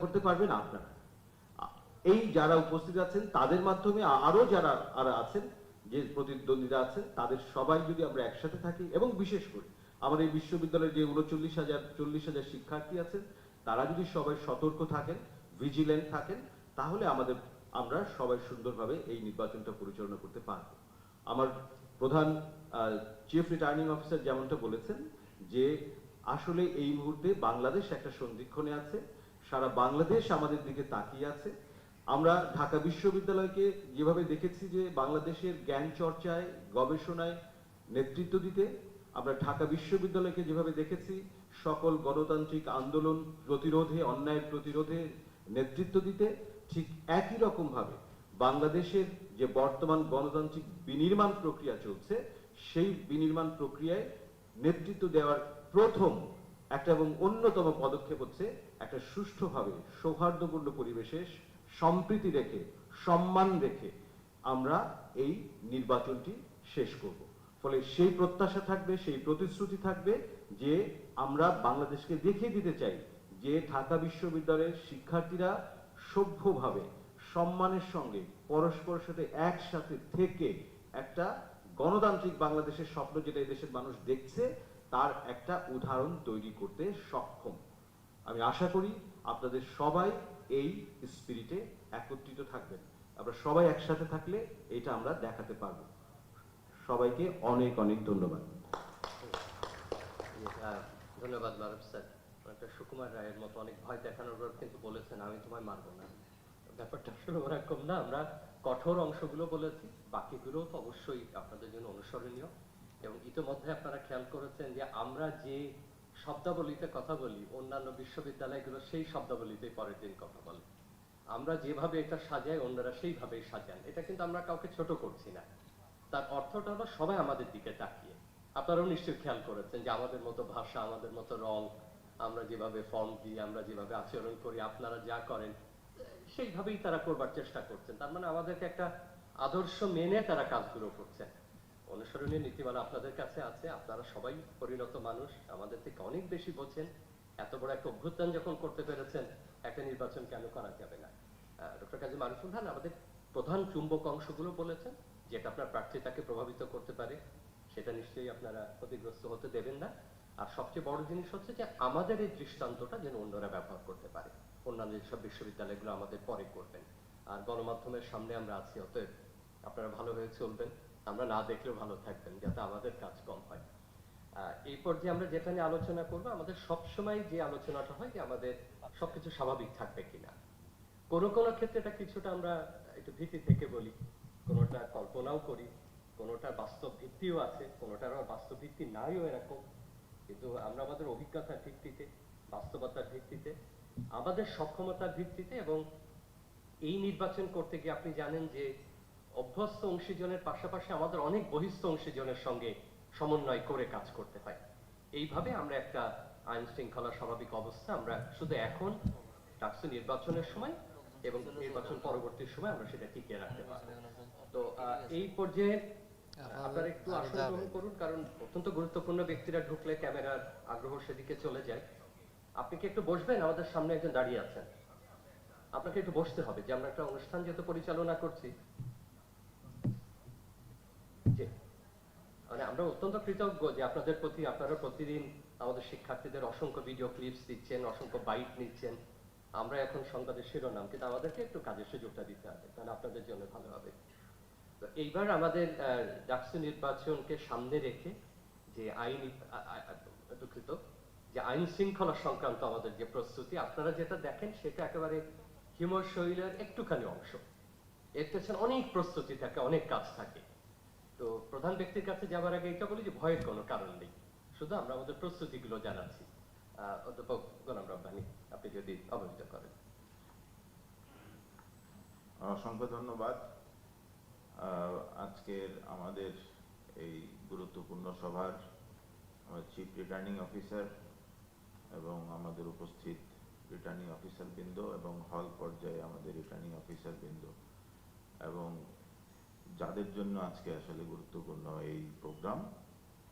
করতে পারবেন আপনারা। এই যারা উপস্থিত আছেন, তাদের মাধ্যমে আরও যারা আর আছেন, যে প্রতিদ্বন্দ্বীরা আছেন, তাদের সবাই যদি আমরা একসাথে থাকি এবং বিশেষ করে আমার এই বিশ্ববিদ্যালয়ে যে উনচল্লিশ হাজার, চল্লিশ হাজার শিক্ষার্থী আছেন, তারা যদি সবাই সতর্ক থাকেন ভিজিল্যান্ট থাকেন, তাহলে আমাদের, আমরা সবাই সুন্দরভাবে এই নির্বাচনটা পরিচালনা করতে পারব। আমার প্রধান চিফ রিটার্নিং অফিসার যেমনটা বলেছেন, যে আসলে এই মুহূর্তে বাংলাদেশ একটা সন্ধিক্ষণে আছে সারা বাংলাদেশ আমাদের দিকে তাকিয়ে আছে। আমরা ঢাকা বিশ্ববিদ্যালয়কে যেভাবে দেখেছি যে বাংলাদেশের জ্ঞান চর্চায়, গবেষণায় নেতৃত্ব দিতে, আমরা ঢাকা বিশ্ববিদ্যালয়কে যেভাবে দেখেছি, সকল গণতান্ত্রিক আন্দোলন প্রতিরোধে, অন্যায়ের প্রতিরোধে নেতৃত্ব দিতে, ঠিক একই রকম ভাবে বাংলাদেশের যে বর্তমান গণতান্ত্রিক বিনির্মাণ প্রক্রিয়া চলছে, সেই বিনির্মাণ প্রক্রিয়ায় নেতৃত্ব দেওয়ার প্রথম একটা এবং অন্যতম পদক্ষেপ হচ্ছে একটা সুষ্ঠুভাবে, সৌহার্দ্যপূর্ণ পরিবেশে সম্প্রীতি রেখে, সম্মান রেখে আমরা এই নির্বাচনটি শেষ করব। ফলে সেই প্রত্যাশা থাকবে, সেই প্রতিশ্রুতি থাকবে যে আমরা বাংলাদেশকে দেখিয়ে দিতে চাই যে ঢাকা বিশ্ববিদ্যালয়ের শিক্ষার্থীরা সভ্যভাবে, সম্মানের সঙ্গে, পরস্পরের সাথে একসাথে থেকে একটা গণতান্ত্রিক বাংলাদেশের স্বপ্ন যেটা এই দেশের মানুষ দেখছে, তার একটা উদাহরণ তৈরি করতে সক্ষম। আমি আশা করি আপনাদের সবাই এই স্পিরিটে একত্রিত থাকবেন। আমরা সবাই একসাথে থাকলে এটা আমরা দেখাতে পারব। সবাইকে অনেক অনেক ধন্যবাদ। ধন্যবাদ মারুফ স্যার। সুকুমার রায়ের মতো অনেক ভয় দেখানোর পর কিন্তু বলেছেন, আমি তোমায় মারবো না। ব্যাপারটা আসলে ওরকম না, আমরা কঠোর অংশগুলো বলেছি, বাকিগুলো তো অবশ্যই আপনাদের জন্য অনুসরণীয়। এবং ইতিমধ্যে আপনারা খেয়াল করেছেন যে আমরা যে শব্দাবলীতে কথা বলি, অন্যান্য বিশ্ববিদ্যালয়গুলো সেই শব্দাবলীতেই পরের দিন কথা বলে। আমরা যেভাবে এটা সাজাই, অন্যরা সেইভাবেই সাজান। এটা কিন্তু আমরা কাউকে ছোট করছি না। তার অর্থটা হলো সবাই আমাদের দিকে তাকিয়ে। আপনারাও নিশ্চয়ই খেয়াল করেছেন যে আমাদের মতো ভাষা, আমাদের মতো রং, আমরা যেভাবে ফর্ম দিই, আমরা যেভাবে আচরণ করি, আপনারা যা করেন, সেইভাবেই তারা করবার চেষ্টা করছেন। তার মানে আমাদেরকে একটা আদর্শ মেনে তারা কাজগুলো করছেন। অনুসরণীয় নীতিমালা আপনাদের কাছে আছে, আপনারা সবাই পরিণত মানুষ, আমাদের থেকে অনেক বেশি বোঝেন। এত বড় একটা অভ্যুত্থান যখন করতে পেরেছেন, একটা নির্বাচন কেন করা যাবে না? ডক্টর কাজী মারুফুল খান আমাদের প্রধান চুম্বক অংশগুলো বলেছেন, যেটা আপনার প্রার্থিতাকে প্রভাবিত করতে পারে, সেটা নিশ্চয়ই আপনারা ক্ষতিগ্রস্ত হতে দেবেন না। আর সবচেয়ে বড় জিনিস হচ্ছে যে আমাদের এই দৃষ্টান্তটা যেন অন্যরা ব্যবহার করতে পারে। অন্যান্য যেসব বিশ্ববিদ্যালয়গুলো আমাদের পরে করবেন। আর গণমাধ্যমের সামনে আমরা আছি, অতএব আপনারা ভালোভাবে চলবেন। আমরা না দেখলেও ভালো থাকবেন যাতে আমাদের কাজ কম হয়। এই পর্যায়ে আমরা যেটা নিয়ে আলোচনা করব, আমাদের সবসময় যে আলোচনাটা হয় যে আমাদের সবকিছু স্বাভাবিক থাকবে কিনা। কোন কোন ক্ষেত্রে এটা কিছুটা আমরা একটু ভীতি থেকে বলি, কোনোটা কল্পনাও করি, কোনোটা বাস্তব ভিত্তিও আছে, কোনোটার আবার বাস্তব ভিত্তি নাইও এরকম। কিন্তু আমরা আমাদের অভিজ্ঞতার ভিত্তিতে, বাস্তবতার ভিত্তিতে, আমাদের সক্ষমতার ভিত্তিতে এবং এই নির্বাচন করতে গিয়ে আপনি জানেন যে অভ্যস্ত অংশীজনের পাশাপাশি আমাদের অনেক বহিস্থ অংশীজনের সঙ্গে সমন্বয় করে কাজ করতে হয়। এইভাবে আমরা একটা আইন শৃঙ্খলা স্বাভাবিক অবস্থা আমরা শুধু এখন ডাকসু নির্বাচনের সময় এবং নির্বাচন পরবর্তী সময় আমরা সেটা টিকিয়ে রাখতে পারব। তো এই পর্যায়ে আপনারা একটু আসন গ্রহণ করুন কারণ অত্যন্ত গুরুত্বপূর্ণ ব্যক্তিরা ঢুকলে ক্যামেরার আগ্রহ সেদিকে চলে যায়। আপনি কি একটু বসবেন? আমাদের সামনে একজন দাঁড়িয়ে আছেন। আপনাকে একটু বসতে হবে যে আমরা একটা অনুষ্ঠান যেহেতু পরিচালনা করছি। মানে আমরা অত্যন্ত কৃতজ্ঞ যে আপনাদের প্রতি, আপনারা প্রতিদিন আমাদের শিক্ষার্থীদের অসংখ্য ভিডিও ক্লিপস দিচ্ছেন, অসংখ্য বাইট নিচ্ছেন। আমরা এখন সংবাদের শিরোনাম, কিন্তু আমাদেরকে একটু কাজের সুযোগটা দিতে হবে, তাহলে আপনাদের জন্য ভালো হবে। তো এইবার আমাদের ডাকসু নির্বাচনকে সামনে রেখে যে আইন দুঃখিত, যে আইন শৃঙ্খলা সংক্রান্ত আমাদের যে প্রস্তুতি, আপনারা যেটা দেখেন সেটা একেবারে হিমর শৈলের একটুখানি অংশ। এর পেছনে অনেক প্রস্তুতি থাকে, অনেক কাজ থাকে। তো প্রধান ব্যক্তির কাছে যাবার আগে এটা বলি যে ভয়ের কোনো কারণ নেই। শুধু আমরা আমাদের প্রস্তুতিগুলো জানাচ্ছি। অধ্যাপক গোলাম রব্বানি আপনি যদি অবহিত করেন। অসংখ্য ধন্যবাদ। আজকের আমাদের এই গুরুত্বপূর্ণ সভার চিফ রিটার্নিং অফিসার এবং আমাদের উপস্থিত রিটার্নিং অফিসার বৃন্দ এবং হল পর্যায়ে আমাদের রিটার্নিং অফিসার বৃন্দ এবং যাদের জন্য আজকে আসলে গুরুত্বপূর্ণ এই প্রোগ্রাম,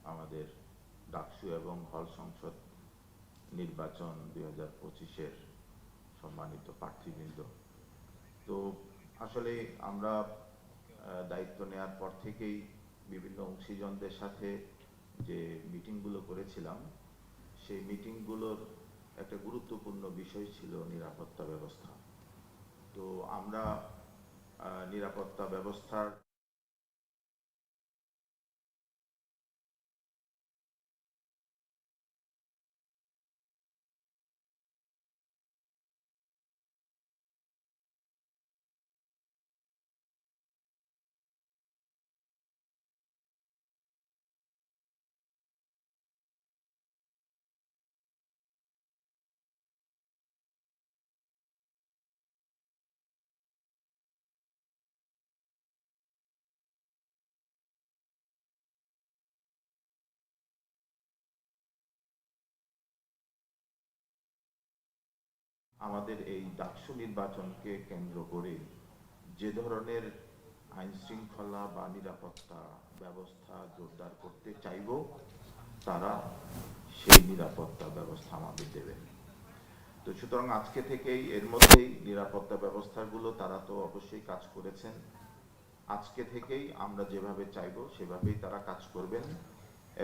আমাদের ডাকসু এবং হল সংসদ নির্বাচন দুই হাজার পঁচিশের সম্মানিত প্রার্থীবৃন্দ। তো আসলে আমরা দায়িত্ব নেওয়ার পর থেকেই বিভিন্ন অংশীজনদের সাথে যে মিটিংগুলো করেছিলাম, সেই মিটিংগুলোর একটা গুরুত্বপূর্ণ বিষয় ছিল নিরাপত্তা ব্যবস্থা। তো আমরা নিরাপত্তা ব্যবস্থার আমাদের এই ডাকসু নির্বাচনকে কেন্দ্র করে যে ধরনের আইন শৃঙ্খলা বা নিরাপত্তা ব্যবস্থা জোরদার করতে চাইব, তারা সেই নিরাপত্তা ব্যবস্থা আমাদের দেবেন তো সুতরাং আজকে থেকেই এর মধ্যেই নিরাপত্তা ব্যবস্থাগুলো তারা তো অবশ্যই কাজ করেছেন। আজকে থেকেই আমরা যেভাবে চাইব, সেভাবেই তারা কাজ করবেন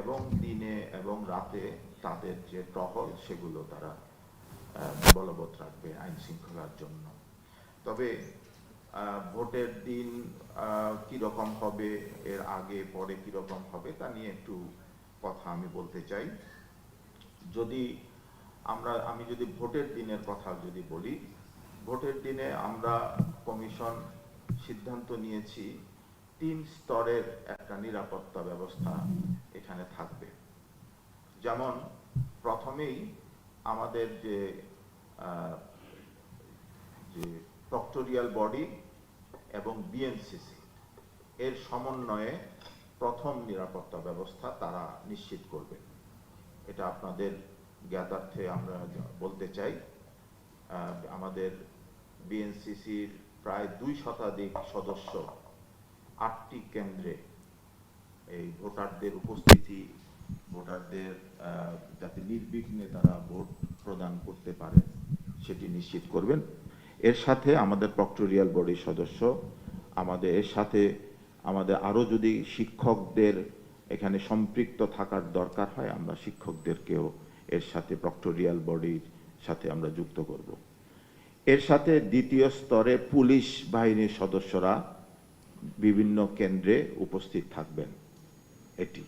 এবং দিনে এবং রাতে তাদের যে টহল, সেগুলো তারা বলবৎ রাখবে আইন শৃঙ্খলার জন্য। তবে ভোটের দিন আহ, কি রকম হবে এর আগে পরে কি রকম হবে তা নিয়ে একটু কথা আমি বলতে চাই। যদি আমরা আমি যদি ভোটের দিনের কথা যদি বলি ভোটের দিনে আমরা কমিশন সিদ্ধান্ত নিয়েছি তিন স্তরের একটা নিরাপত্তা ব্যবস্থা এখানে থাকবে। যেমন প্রথমেই আমাদের যে যে প্রক্টোরিয়াল বডি এবং বিএনসিসি এর সমন্বয়ে প্রথম নিরাপত্তা ব্যবস্থা তারা নিশ্চিত করবে। এটা আপনাদের জ্ঞাতার্থে আমরা বলতে চাই। আমাদের বিএনসিসির প্রায় দুই শতাধিক সদস্য আটটি কেন্দ্রে এই ভোটারদের উপস্থিতি ভোটারদের যাতে নির্বিঘ্নে তারা ভোট প্রদান করতে পারে, সেটি নিশ্চিত করবেন। এর সাথে আমাদের প্রক্টোরিয়াল বডির সদস্য, আমাদের এর সাথে আমাদের আরও যদি শিক্ষকদের এখানে সম্পৃক্ত থাকার দরকার হয়, আমরা শিক্ষকদেরকেও এর সাথে প্রক্টোরিয়াল বডির সাথে আমরা যুক্ত করব। এর সাথে দ্বিতীয় স্তরে পুলিশ বাহিনীর সদস্যরা বিভিন্ন কেন্দ্রে উপস্থিত থাকবেন। এটি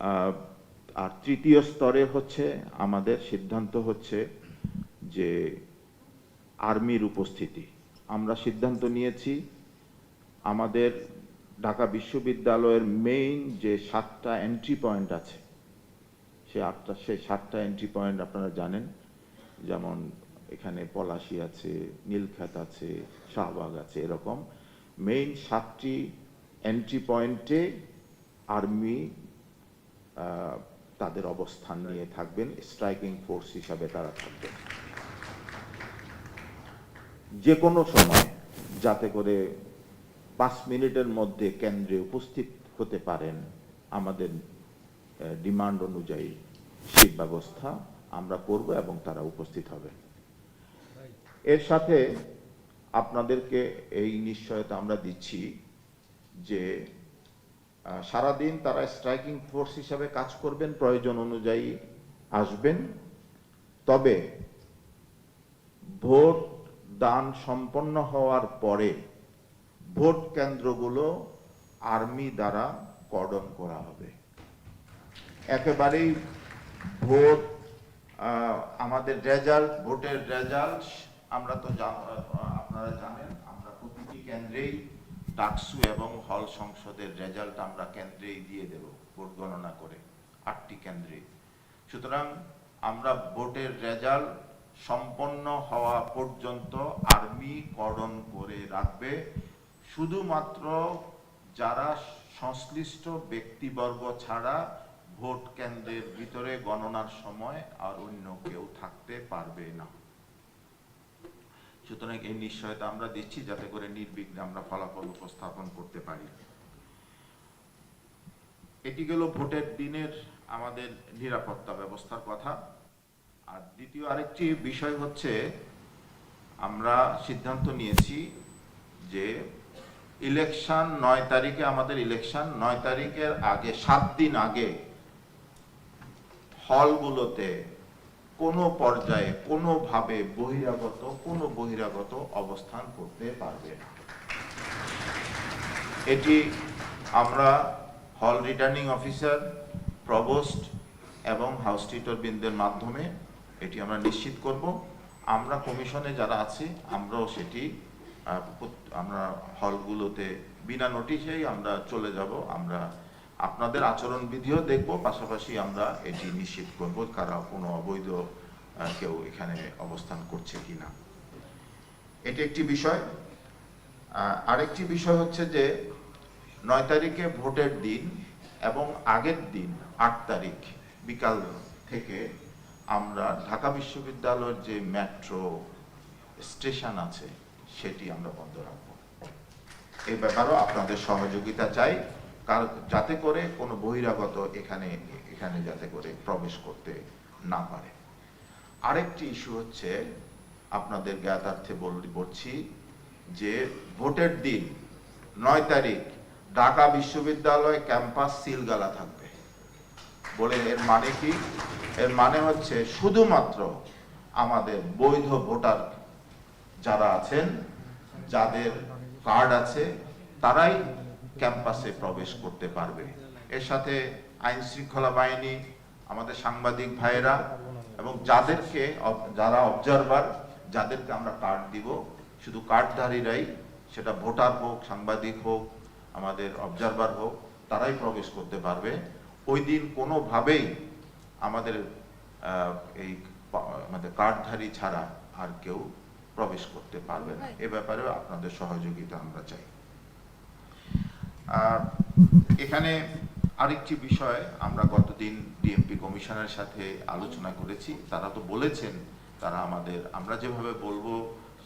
আর তৃতীয় স্তরে হচ্ছে আমাদের সিদ্ধান্ত হচ্ছে যে আর্মির উপস্থিতি। আমরা সিদ্ধান্ত নিয়েছি, আমাদের ঢাকা বিশ্ববিদ্যালয়ের মেইন যে সাতটা এন্ট্রি পয়েন্ট আছে, সে আটটা, সে সাতটা এন্ট্রি পয়েন্ট আপনারা জানেন, যেমন এখানে পলাশি আছে, নীলক্ষেত আছে, শাহবাগ আছে, এরকম। মেইন সাতটি এন্ট্রি পয়েন্টে আর্মি তাদের অবস্থান নিয়ে থাকবেন স্ট্রাইকিং ফোর্স হিসাবে তারা থাকবেন। যে কোনো সময় যাতে করে পাঁচ মিনিটের মধ্যে কেন্দ্রে উপস্থিত হতে পারেন, আমাদের ডিমান্ড অনুযায়ী সেই ব্যবস্থা আমরা করব এবং তারা উপস্থিত হবে। এর সাথে আপনাদেরকে এই নিশ্চয়তা আমরা দিচ্ছি যে সারাদিন তারা স্ট্রাইকিং ফোর্স হিসাবে কাজ করবেন, প্রয়োজন অনুযায়ী আসবেন। তবে ভোট দান সম্পন্ন হওয়ার পরে ভোট কেন্দ্রগুলো আর্মি দ্বারা কর্ডন করা হবে। একেবারেই ভোট আমাদের রেজাল্ট, ভোটের রেজাল্ট, আমরা তো আপনারা জানেন, আমরা প্রতিটি কেন্দ্রেই ডাকসু এবং হল সংসদের রেজাল্ট আমরা কেন্দ্রেই দিয়ে দেব, ভোট গণনা করে, আটটি কেন্দ্রে। সুতরাং আমরা ভোটের রেজাল্ট সম্পন্ন হওয়া পর্যন্ত আর্মি কর্ডন করে রাখবে। শুধুমাত্র যারা সংশ্লিষ্ট ব্যক্তিবর্গ ছাড়া ভোট কেন্দ্রের ভিতরে গণনার সময় আর অন্য কেউ থাকতে পারবে না। সুতরাং এই নিশ্চয়তা আমরা দিচ্ছি যাতে করে নির্বিঘ্নে আমরা ফলাফল উপস্থাপন করতে পারি। এটি গেল ভোটের দিনের আমাদের নিরাপত্তা ব্যবস্থার কথা। আর দ্বিতীয় আরেকটি বিষয় হচ্ছে, আমরা সিদ্ধান্ত নিয়েছি যে ইলেকশন নয় তারিখে, আমাদের ইলেকশন নয় তারিখের আগে, সাত দিন আগে হলগুলোতে কোনো পর্যায়ে, কোনোভাবে বহিরাগত, কোনো বহিরাগত অবস্থান করতে পারবে না। এটি আমরা হল রিটার্নিং অফিসার প্রবোস্ট এবং হাউস টিউটরবৃন্দের মাধ্যমে এটি আমরা নিশ্চিত করব। আমরা কমিশনে যারা আছি, আমরাও সেটি আমরা হলগুলোতে বিনা নোটিশেই আমরা চলে যাব। আমরা আপনাদের আচরণবিধিও দেখব, পাশাপাশি আমরা এটি নিশ্চিত করব কারা কোনো অবৈধ কেউ এখানে অবস্থান করছে কিনা। এটি একটি বিষয়। আরেকটি বিষয় হচ্ছে যে নয় তারিখে ভোটের দিন এবং আগের দিন আট তারিখ বিকাল থেকে আমরা ঢাকা বিশ্ববিদ্যালয়ের যে মেট্রো স্টেশন আছে, সেটি আমরা বন্ধ রাখব। এই ব্যাপারেও আপনাদের সহযোগিতা চাই। যাতে করে কোনো বহিরাগত এখানে এখানে যাতে করে প্রবেশ করতে না পারে। আরেকটি ইস্যু হচ্ছে, আপনাদের জ্ঞাতার্থে বলছি যে ভোটের দিন, নয় তারিখ, ঢাকা বিশ্ববিদ্যালয় ক্যাম্পাস সিলগালা থাকবে। বলে এর মানে কি? এর মানে হচ্ছে শুধুমাত্র আমাদের বৈধ ভোটার যারা আছেন, যাদের কার্ড আছে, তারাই ক্যাম্পাসে প্রবেশ করতে পারবে। এর সাথে আইন শৃঙ্খলা বাহিনী আমাদের সাংবাদিক ভাইয়েরা এবং যাদেরকে যারা অবজারভার যাদেরকে আমরা কার্ড দিব শুধু কার্ডধারীরাই সেটা ভোটার হোক সাংবাদিক হোক আমাদের অবজারভার হোক তারাই প্রবেশ করতে পারবে। ওই দিন কোনোভাবেই আমাদের এই আমাদের কার্ডধারী ছাড়া আর কেউ প্রবেশ করতে পারবে না। এ ব্যাপারেও আপনাদের সহযোগিতা আমরা চাই। আর এখানে আরেকটি বিষয় আমরা গতদিন ডিএমপি কমিশনের সাথে আলোচনা করেছি। তারা তো বলেছেন তারা আমাদের আমরা যেভাবে বলব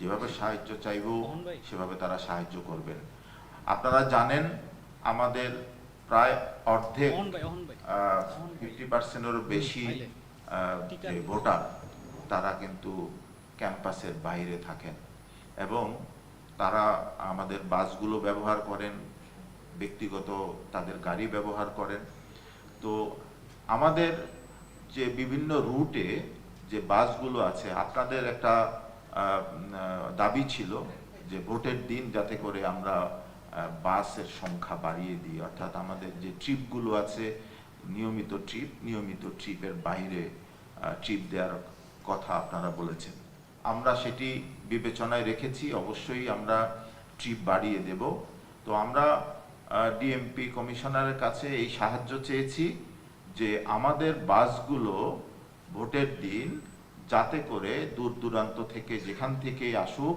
যেভাবে সাহায্য চাইব সেভাবে তারা সাহায্য করবেন। আপনারা জানেন আমাদের প্রায় অর্ধেক ফিফটি পার্সেন্টেরও বেশি ভোটার তারা কিন্তু ক্যাম্পাসের বাইরে থাকেন। এবং তারা আমাদের বাসগুলো ব্যবহার করেন ব্যক্তিগত তাদের গাড়ি ব্যবহার করেন। তো আমাদের যে বিভিন্ন রুটে যে বাসগুলো আছে, আপনাদের একটা দাবি ছিল যে ভোটের দিন যাতে করে আমরা বাসের সংখ্যা বাড়িয়ে দিই। অর্থাৎ আমাদের যে ট্রিপগুলো আছে, নিয়মিত ট্রিপ, নিয়মিত ট্রিপের বাইরে ট্রিপ দেওয়ার কথা আপনারা বলেছেন। আমরা সেটি বিবেচনায় রেখেছি, অবশ্যই আমরা ট্রিপ বাড়িয়ে দেব। তো আমরা ডিএমপি কমিশনারের কাছে এই সাহায্য চেয়েছি যে আমাদের বাসগুলো ভোটের দিন যাতে করে দূর দূরান্ত থেকে, যেখান থেকে আসুক,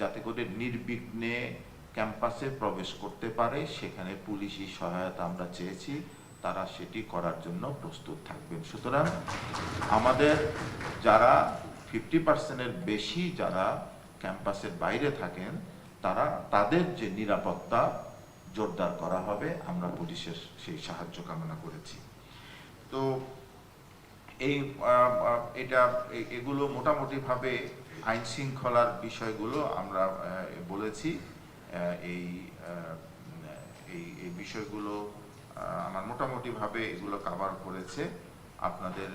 যাতে করে নির্বিঘ্নে ক্যাম্পাসে প্রবেশ করতে পারে, সেখানে পুলিশি সহায়তা আমরা চেয়েছি, তারা সেটি করার জন্য প্রস্তুত থাকবেন। সুতরাং আমাদের যারা ফিফটি পার্সেন্টের বেশি যারা ক্যাম্পাসের বাইরে থাকেন, তারা, তাদের যে নিরাপত্তা জোরদার করা হবে। আমরা পুলিশের সেই সাহায্য কামনা করেছি। তো এই এটা এগুলো মোটামুটিভাবে আইন শৃঙ্খলার বিষয়গুলো আমরা বলেছি। এই এই বিষয়গুলো আমার মোটামুটিভাবে এগুলো কাভার করেছে। আপনাদের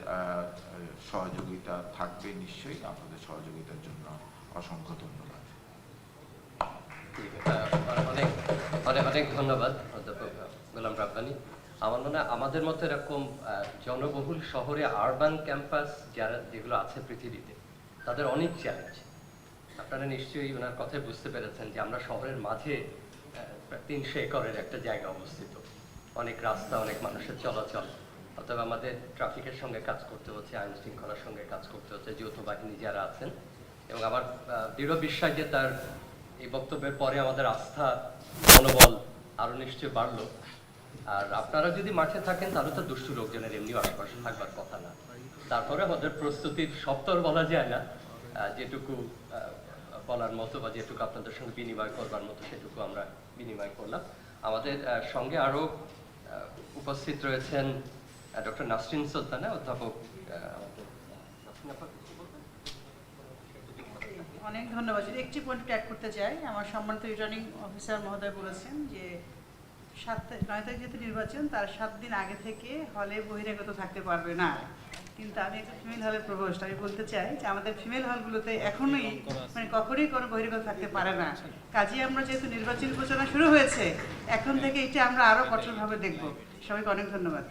সহযোগিতা থাকবে নিশ্চয়ই। আপনাদের সহযোগিতার জন্য অসংখ্য ধন্যবাদ। অনেক অনেক অনেক ধন্যবাদ, অধ্যাপক গোলাম রাব্বানি। আমার মনে হয় আমাদের মতো এরকম জনবহুল শহরে আরবান ক্যাম্পাস যারা, যেগুলো আছে পৃথিবীতে, তাদের অনেক চ্যালেঞ্জ আপনারা নিশ্চয়ই ওনার কথায় বুঝতে পেরেছেন যে আমরা শহরের মাঝে তিনশো একরের একটা জায়গা অবস্থিত। অনেক রাস্তা, অনেক মানুষের চলাচল, অথবা আমাদের ট্রাফিকের সঙ্গে কাজ করতে হচ্ছে, আইন শৃঙ্খলার সঙ্গে কাজ করতে হচ্ছে, যৌথ বাহিনী যারা আছেন। এবং আমার দৃঢ় বিশ্বাস যে তার এই বক্তব্যের পরে আমাদের আস্থা মনোবল আরও নিশ্চয় বাড়লো। আর আপনারা যদি মাঠে থাকেন, তাহলে তো দুষ্টু লোকজনের এমনিও আশেপাশে থাকবার কথা না। তারপরে আমাদের প্রস্তুতির সপ্তর বলা যায় না। যেটুকু বলার মতো বা যেটুকু আপনাদের সঙ্গে বিনিময় করবার মতো সেটুকু আমরা বিনিময় করলাম। আমাদের সঙ্গে আরও উপস্থিত রয়েছেন ডক্টর নাসরিন সুলতানা, অধ্যাপক আহ, আমাদের আপা কিছু বলবেন? অনেক ধন্যবাদ। যদি একটি পয়েন্ট ট্যাগ করতে চাই আমার সম্মানিত রিটার্নিং অফিসার মহোদয় বলেছেন যে সাত তারিখ- নয় তারিখ যেহেতু নির্বাচন তার সাত দিন আগে থেকে হলে বহিরাগত থাকতে পারবে না। কিন্তু আমি একটা ফিমেল হলের প্রভোস্ট আমি বলতে চাই যে আমাদের ফিমেল হলগুলোতে এখনোই মানে কখনোই কোনো বহিরাগত থাকতে পারে না। কাজে আমরা যেহেতু নির্বাচনী প্রচারণা শুরু হয়েছে এখন থেকে এটা আমরা আরও কঠোরভাবে দেখব। সবাইকে অনেক ধন্যবাদ।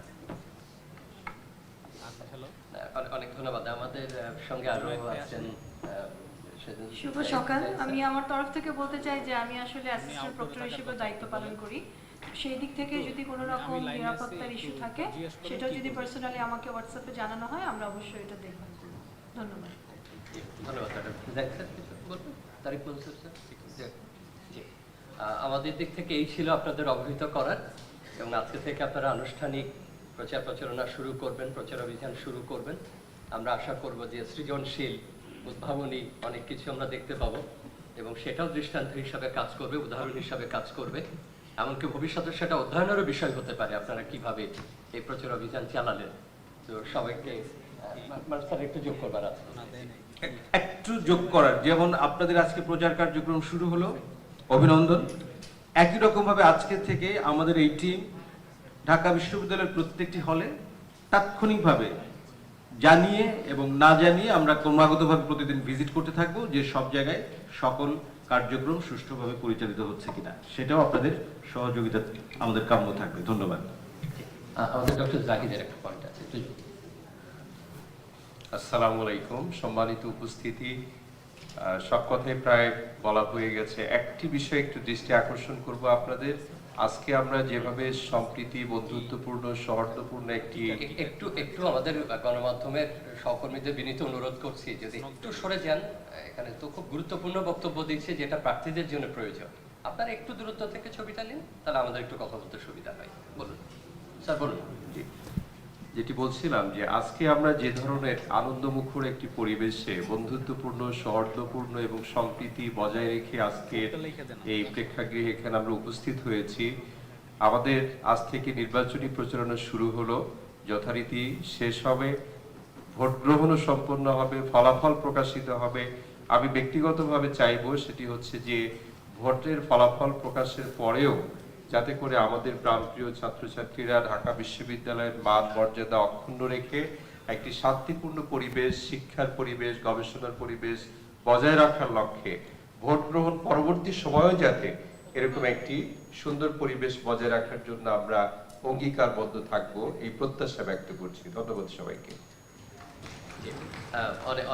অনেক অনেক ধন্যবাদ। আমাদের সঙ্গে আরও আছেন। শুভ সকাল। আমি আমার তরফ থেকে বলতে চাই যে আমি আসলে অ্যাসিস্ট্যান্ট প্রক্টর হিসেবে দায়িত্ব পালন করি। সেই দিক থেকে যদি কোনো রকম নিরাপত্তার ইস্যু থাকে সেটা যদি পার্সোনালি আমাকে হোয়াটসঅ্যাপে জানানো হয় আমরা অবশ্যই এটা করব ধন্যবাদ। আমাদের দিক থেকে এই ছিল আপনাদের অবহিত করার এবং আজকে থেকে আপনারা আনুষ্ঠানিক প্রচার প্রচারণা শুরু করবেন প্রচার অভিযান শুরু করবেন। আমরা আশা করব যে সৃজনশীল উদ্ভাবনী অনেক কিছু আমরা দেখতে পাবো এবং সেটাও দৃষ্টান্ত হিসাবে কাজ করবে উদাহরণ হিসাবে কাজ করবে। এমনকি ভবিষ্যতে সেটা অধ্যয়নেরও বিষয় হতে পারে আপনারা কীভাবে এই প্রচার অভিযান চালালেন। তো সবাইকে মানে স্যার একটু যোগ করবার আছে। একটু যোগ করার। যেমন আপনাদের আজকে প্রচার কার্যক্রম শুরু হলো অভিনন্দন। একই রকম ভাবে আজকে থেকে আমাদের এই টিম ঢাকা বিশ্ববিদ্যালয়ের প্রত্যেকটি হলে তাৎক্ষণিকভাবে জানিয়ে এবং না জানিয়ে আমরা ক্রমাগতভাবে প্রতিদিন ভিজিট করতে থাকব যে সব জায়গায় সকল কার্যক্রম সুষ্ঠুভাবে পরিচালিত হচ্ছে কিনা সেটাও আপনাদের সহযোগিতা আমাদের কাম্য থাকবে। ধন্যবাদ। আহ, আমাদের ডক্টর জাহিদের একটা পয়েন্ট আছে আসসালামু আলাইকুম। সম্মানিত উপস্থিতি আহ, সব কথাই প্রায় বলা হয়ে গেছে। একটি বিষয়ে একটু দৃষ্টি আকর্ষণ করব আপনাদের। আজকে আমরা যেভাবে সম্প্রীতি বন্ধুত্বপূর্ণ সৌহার্দ্যপূর্ণ একটি একটু একটু আমাদের গণমাধ্যমের সহকর্মীদের বিনীত অনুরোধ করছি যদি একটু সরে যান এখানে তো খুব গুরুত্বপূর্ণ বক্তব্য দিচ্ছে যেটা প্রার্থীদের জন্য প্রয়োজন। আপনারা একটু দূরত্ব থেকে ছবিটা নিন তাহলে আমাদের একটু কথা বলতে সুবিধা হয়। বলুন। স্যার বলুন। জি। যেটি বলছিলাম যে আজকে আমরা যে ধরনের আনন্দমুখর একটি পরিবেশে বন্ধুত্বপূর্ণ সৌহার্দ্যপূর্ণ এবং সম্প্রীতি বজায় রেখে আজকে এই প্রেক্ষাগৃহে এখানে আমরা উপস্থিত হয়েছি। আমাদের আজ থেকে নির্বাচনী প্রচারণা শুরু হলো। যথারীতি শেষ হবে ভোট গ্রহণও সম্পন্ন হবে ফলাফল প্রকাশিত হবে। আমি ব্যক্তিগতভাবে চাইব সেটি হচ্ছে যে ভোটের ফলাফল প্রকাশের পরেও যাতে করে আমাদের প্রাণপ্রিয় ছাত্রছাত্রীরা ঢাকা বিশ্ববিদ্যালয়ের মান, মর্যাদা অক্ষুণ্ণ রেখে একটি শান্তিপূর্ণ পরিবেশ, শিক্ষার পরিবেশ, গবেষণার পরিবেশ বজায় রাখার লক্ষ্যে ভোট গ্রহণ পরবর্তী সময়েও যাতে এরকম একটি সুন্দর পরিবেশ বজায় রাখার জন্য আমরা অঙ্গীকারবদ্ধ থাকব, এই প্রত্যাশা ব্যক্ত করছি। ধন্যবাদ সবাইকে।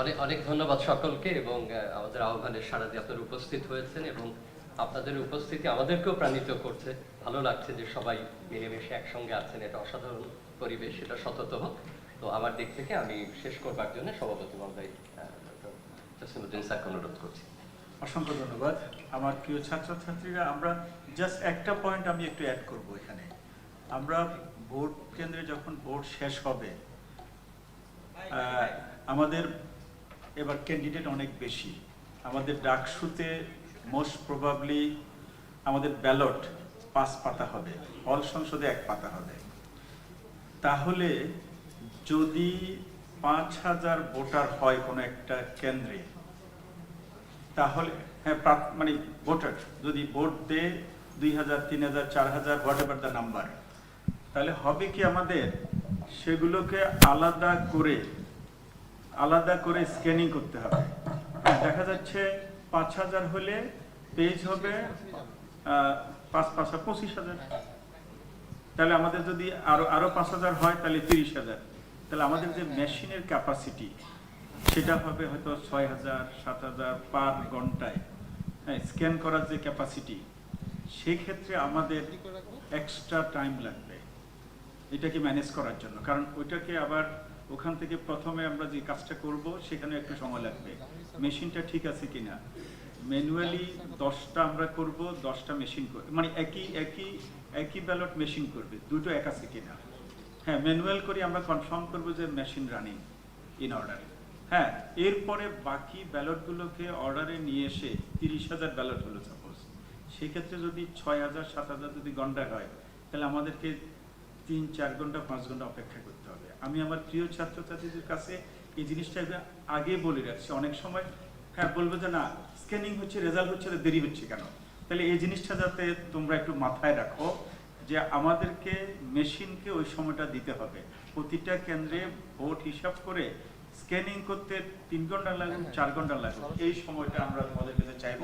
অনেক অনেক ধন্যবাদ সকলকে এবং আমাদের আহ্বানের সারা দিয়ে আপনারা উপস্থিত হয়েছেন এবং আপনাদের উপস্থিতি আমাদেরকেও প্রাণিত করছে। ভালো লাগছে যে সবাই মিলেমিশে একসঙ্গে আছেন, এটা অসাধারণ পরিবেশ, এটা সতত হোক। তো আমার দিক থেকে আমি শেষ করবার জন্য সভাপতি মহোদয় জসিমুদ্দিন স্যারকে অনুরোধ করছি। অসংখ্য ধন্যবাদ। আমার প্রিয় ছাত্রছাত্রীরা, আমরা জাস্ট একটা পয়েন্ট আমি একটু অ্যাড করব এখানে। আমরা ভোট কেন্দ্রে যখন ভোট শেষ হবে আমাদের এবার ক্যান্ডিডেট অনেক বেশি। আমাদের ডাকসুতে মোস্ট প্রবাবলি আমাদের ব্যালট পাঁচ পাতা হবে। হল সংসদে এক পাতা হবে। তাহলে যদি পাঁচ হাজার ভোটার হয় কোনো একটা কেন্দ্রে তাহলে হ্যাঁ মানে ভোটার যদি ভোট দেয় দুই হাজার তিন হাজার চার হাজার হোয়াট এভার দ্য নাম্বার তাহলে হবে কি আমাদের সেগুলোকে আলাদা করে আলাদা করে স্ক্যানিং করতে হবে। হ্যাঁ, দেখা যাচ্ছে পাঁচ হাজার হলে পেজ হবে পাঁচ পাঁচ পঁচিশ হাজার। তাহলে আমাদের যদি আরও আরও পাঁচ হাজার হয়, তাহলে তিরিশ হাজার। তাহলে আমাদের যে মেশিনের ক্যাপাসিটি সেটা হবে হয়তো ছয় হাজার, সাত হাজার পার ঘন্টায়। হ্যাঁ স্ক্যান করার যে ক্যাপাসিটি সেক্ষেত্রে আমাদের এক্সট্রা টাইম লাগবে। এটাকে ম্যানেজ করার জন্য। কারণ ওইটাকে আবার ওখান থেকে প্রথমে আমরা যে কাজটা করব, সেখানে একটু সময় লাগবে। মেশিনটা ঠিক আছে কিনা? ম্যানুয়ালি দশটা আমরা করব, দশটা মেশিন করবে মানে একই একই একই ব্যালট মেশিন করবে, দুটো এক আছে কিনা? হ্যাঁ ম্যানুয়াল করে আমরা কনফার্ম করব যে মেশিন রানিং ইন অর্ডার হ্যাঁ এরপরে বাকি ব্যালটগুলোকে অর্ডারে নিয়ে এসে তিরিশ হাজার ব্যালট হলো সাপোজ সেক্ষেত্রে যদি ছয় হাজার, সাত হাজার যদি ঘন্টায় হয়, তাহলে আমাদেরকে তিন, চার ঘণ্টা, পাঁচ ঘণ্টা অপেক্ষা করতে আমি আমার প্রিয় ছাত্রছাত্রীদের কাছে এই জিনিসটা আগে বলে রাখছি। অনেক সময় হ্যাঁ বলব যে না স্ক্যানিং হচ্ছে রেজাল্ট হচ্ছে দেরি হচ্ছে কেন? তাহলে এই জিনিসটা যাতে তোমরা একটু মাথায় রাখো যে আমাদেরকে মেশিনকে ওই সময়টা দিতে হবে। প্রতিটা কেন্দ্রে ভোট হিসাব করে স্ক্যানিং করতে তিন ঘণ্টা লাগুক চার ঘণ্টা লাগুক এই সময়টা আমরা তোমাদের কাছে চাইব।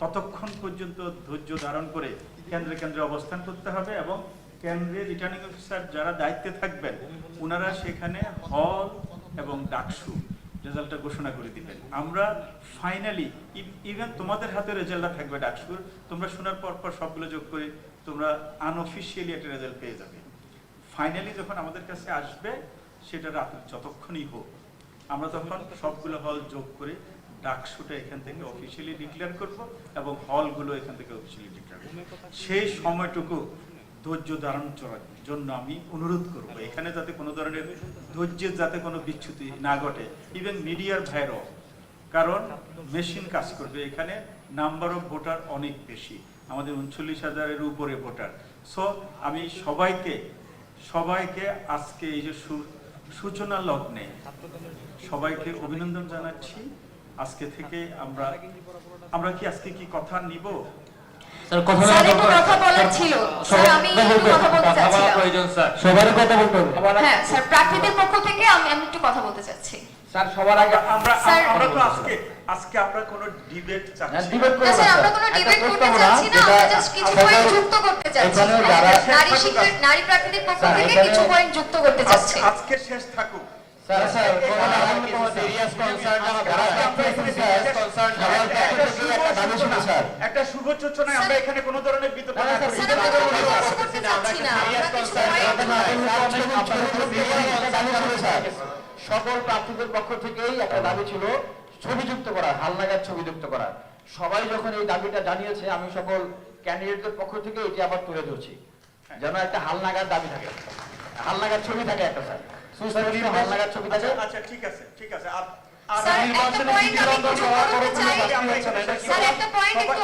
ততক্ষণ পর্যন্ত ধৈর্য ধারণ করে কেন্দ্রে কেন্দ্রে অবস্থান করতে হবে এবং কেন্দ্রে রিটার্নিং অফিসার যারা দায়িত্বে থাকবেন ওনারা সেখানে হল এবং ডাকসু রেজাল্টটা ঘোষণা করে দিবেন। আমরা ফাইনালি ইভেন তোমাদের হাতে রেজাল্টটা থাকবে ডাকসুর, তোমরা শোনার পর পর সবগুলো যোগ করে তোমরা আনঅফিসিয়ালি একটা রেজাল্ট পেয়ে যাবে। ফাইনালি যখন আমাদের কাছে আসবে, সেটা রাত যতক্ষণই হোক, আমরা তখন সবগুলো হল যোগ করে ডাকসুটা এখান থেকে অফিসিয়ালি ডিক্লেয়ার করব এবং হলগুলো এখান থেকে অফিসিয়ালি ডিক্লেয়ার করব। সেই সময়টুকু ধৈর্য ধারণ করার জন্য আমি অনুরোধ করব। এখানে যাতে কোনো ধরনের ধৈর্যের যাতে কোনো বিচ্যুতি না ঘটে ইভেন মিডিয়ার ভাইরও কারণ মেশিন কাজ করবে। এখানে নাম্বার অফ ভোটার অনেক বেশি। আমাদের উনচল্লিশ হাজারের উপরে ভোটার সো আমি সবাইকে সবাইকে আজকে এই যে সূচনা লগ্নে সবাইকে অভিনন্দন জানাচ্ছি। আজকে থেকে আমরা আমরা কি আজকে কি কথা নিব? স্যার একটু কথা বলার ছিল। স্যার আমি কথা বলতে চাচ্ছিলাম। সবারই কথা বলতে হবে। হ্যাঁ স্যার প্রার্থীদের পক্ষ থেকে আমি আমি একটু কথা বলতে চাচ্ছি। স্যার সবার আগে আমরা আমরা তো আজকে আজকে আমরা কোনো ডিবেট চাচ্ছি না। ডিবেট না আমরা কোনো ডিবেট করতে চাচ্ছি না আমরা জাস্ট কিছু পয়েন্ট যুক্ত করতে চাচ্ছি। নারী শিক্ষা নারী প্রার্থীদের পক্ষ থেকে কিছু পয়েন্ট যুক্ত করতে চাচ্ছি। আজকে শেষ থাকুক। যারা সিরিয়াস কনসার্ন সবার পক্ষ থেকে একটা শুভ সূচনায় আমরা এখানে কোনো ধরনের বিতর্ক সকল প্রার্থীদের পক্ষ থেকেই একটা দাবি ছিল ছবি যুক্ত করা হালনাগাদ ছবি যুক্ত করা সবাই যখন এই দাবিটা জানিয়েছে আমি সকল ক্যান্ডিডেটদের পক্ষ থেকে এটি আবার তুলে ধরছি যেন একটা হালনাগাদ দাবি থাকে হালনাগাদ ছবি থাকে একটা স্যার আচ্ছা, ঠিক আছে ঠিক আছে।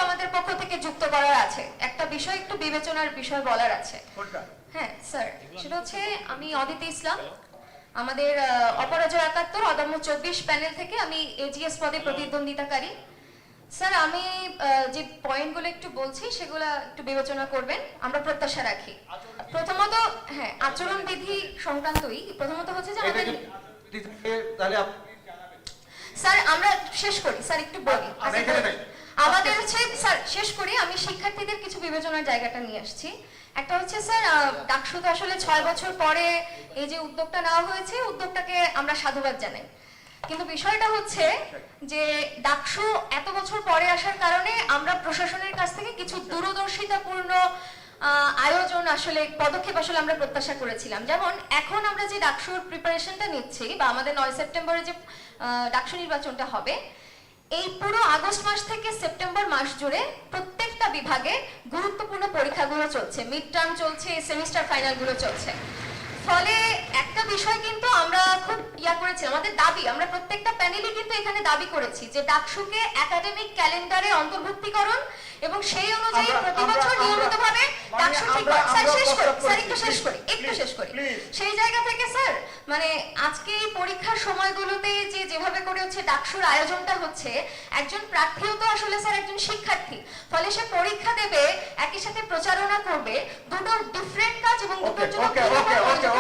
আমাদের পক্ষ থেকে যুক্ত করার আছে। একটা বিষয় একটু বিবেচনার বিষয় বলার আছে। হ্যাঁ স্যার সেটা হচ্ছে আমি অদিতি ইসলাম। আমাদের অপরাজয় একাত্তর অদম্য চব্বিশ প্যানেল থেকে আমি এজিএস পদে প্রতিদ্বন্দ্বিতাকারী। স্যার আমি যে পয়েন্টগুলো একটু বলছি সেগুলো একটু বিবেচনা করবেন। আমরা প্রত্যাশা রাখি। প্রথমত হ্যাঁ আচরণ বিধি সংক্রান্তই। প্রথমত হচ্ছে যে আমাদের স্যার আমরা শেষ করি। স্যার একটু বলি। নাই। আমাদের হচ্ছে স্যার শেষ করি। আমি শিক্ষার্থীদের কিছু বিবেচনার জায়গাটা নিয়ে আসছি। একটা হচ্ছে স্যার ডাকসুতে আসলে ছয় বছর পরে এই যে উদ্যোগটা নেওয়া হয়েছে উদ্যোগটাকে আমরা সাধুবাদ জানাই। কিন্তু বিষয়টা হচ্ছে যে ডাকসু এত বছর পরে আসার কারণে আমরা প্রশাসনের কাছ থেকে কিছু দূরদর্শিতাপূর্ণ আয়োজন আসলে, পদক্ষেপ আসলে আমরা প্রত্যাশা করেছিলাম। যেমন এখন আমরা যে ডাকসুর প্রিপারেশনটা নিচ্ছি বা আমাদের নয় সেপ্টেম্বরে যে ডাকসু নির্বাচনটা হবে, এই পুরো আগস্ট মাস থেকে সেপ্টেম্বর মাস জুড়ে প্রত্যেকটা বিভাগে গুরুত্বপূর্ণ পরীক্ষাগুলো চলছে। মিড টার্ম চলছে সেমিস্টার ফাইনালগুলো চলছে। ফলে একটা বিষয় কিন্তু আমরা খুব ইয়া করেছি, আমাদের দাবি, আমরা প্রত্যেকটা প্যানেলই কিন্তু এখানে দাবি করেছি যে ডাকসুকে একাডেমিক ক্যালেন্ডারে অন্তর্ভুক্তিকরণ এবং সেই অনুযায়ী প্রতি বছর আমরা- নিয়মিত ভাবে মানে স্যার শেষ করি স্যার একটু শেষ করি একটু শেষ করি সেই জায়গা থেকে স্যার মানে আজকে এই পরীক্ষার সময়গুলোতে যে যেভাবে করে হচ্ছে ডাকসুর আয়োজনটা হচ্ছে একজন প্রার্থীও তো আসলে স্যার একজন শিক্ষার্থী ফলে সে পরীক্ষা দেবে একই সাথে প্রচারণা করবে দুটো ডিফারেন্ট কাজ এবং দুটোর জন্য okay,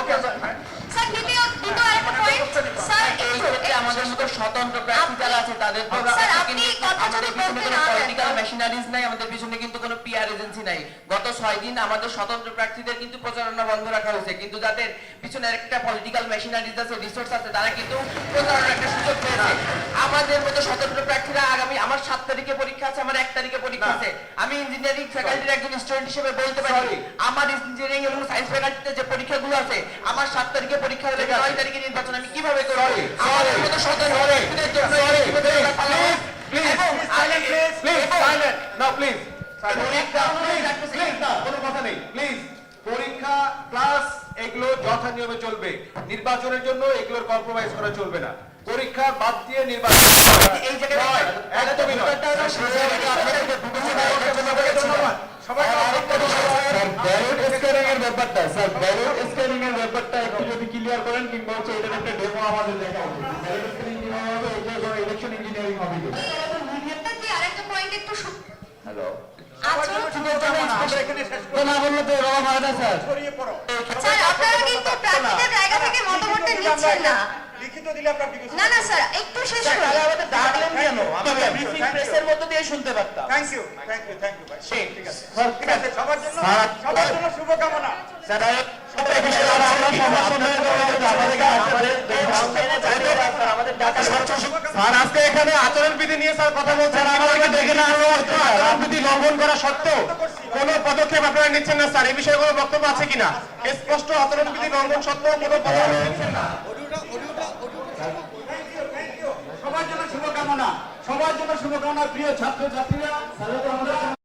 প্রয়োজন। হ্যাঁ। স্যার দ্বিতীয় দ্বিতীয় আরেকটা পয়েন্ট স্যার এই ক্ষেত্রে আমাদের মতো স্বতন্ত্র প্রার্থী যারা আছে তাদের তো স্যার, আপনি কথা যদি আমাদের পিছনে বলতে না দেন, মেশিনারিজ নাই আমাদের পিছনে কিন্তু কোনো পিআর এজেন্সি নাই। গত ছয় দিন আমাদের স্বতন্ত্র প্রার্থীদের কিন্তু প্রচারণা বন্ধ রাখা হয়েছে। কিন্তু যাদের পিছনে একটা পলিটিক্যাল মেশিনারিজ আছে রিসোর্স আছে তারা কিন্তু প্রচারণার একটা সুযোগ পেয়েছে। আমাদের মতো স্বতন্ত্র প্রার্থীরা আগামী আমার সাত তারিখে পরীক্ষা আছে আমার এক তারিখে পরীক্ষা আছে। আমি ইঞ্জিনিয়ারিং ফ্যাকাল্টির একজন স্টুডেন্ট হিসেবে বলতে পারি আমার ইঞ্জিনিয়ারিং এবং সায়েন্স ফ্যাকাল্টিতে যে পরীক্ষাগুলো আছে আমার সাত তারিখে পরীক্ষা হলে নয় তারিখে নির্বাচন আমি কীভাবে করব? আমাদের মতো স্বতন্ত্র পরীক্ষা কোনো কথা নেই. প্লিজ পরীক্ষা ক্লাস এগুলো যথা নিয়মে চলবে। নির্বাচনের জন্য এগুলোর কম্প্রোমাইজ করা চলবে না। পরীক্ষা বাদ দিয়ে নির্বাচন এই জায়গায় একদমই নয়। ধন্যবাদ। সবাইকে অসংখ্য ধন্যবাদ। ব্যালট স্ক্যানিং এর ব্যাপারটা স্যার ব্যালট স্ক্যানিং এর ব্যাপারটা একটু যদি ক্লিয়ার করেন কিংবা হচ্ছে এটার একটা ডেমো আমাদের দেখা উচিত ব্যারিকেড ফিলিং কীভাবে হবে এটা ইলেকশন ইঞ্জিনিয়ারিং হবে। পয়েন্ট একটু হ্যালো আচরণ না বললে তো হয় না স্যার। স্যার আপনারা কিন্তু প্রার্থীদের জায়গা থেকে মতামতটা নিচ্ছেন না। লিখিত দিলে আপনার না না স্যার একটু শেষ করি আমাদের ডাকলেন কেন আমরা ব্রিফিং প্রেসের মধ্যে দিয়ে শুনতে পারতাম thank you thank you thank you ভাই ঠিক আছে ঠিক আছে সবার জন্য সবার জন্য শুভকামনা স্যার সবাই বিষয়ে আমরা সমস্যা আমাদের ডাটা স্যার আজকে এখানে আচরণ বিধি নিয়ে স্যার কথা বলছেন আমাদেরকে দেখে না আচরণ বিধি লঙ্ঘন করা সত্ত্বেও কোনো পদক্ষেপ আপনারা নিচ্ছেন না স্যার এই বিষয়ে কোনো বক্তব্য আছে কিনা স্পষ্ট আচরণ বিধি লঙ্ঘন সত্ত্বেও কোনো পদক্ষেপ নিচ্ছেন না সবার জন্য শুভকামনা প্রিয় ছাত্র ছাত্রীরা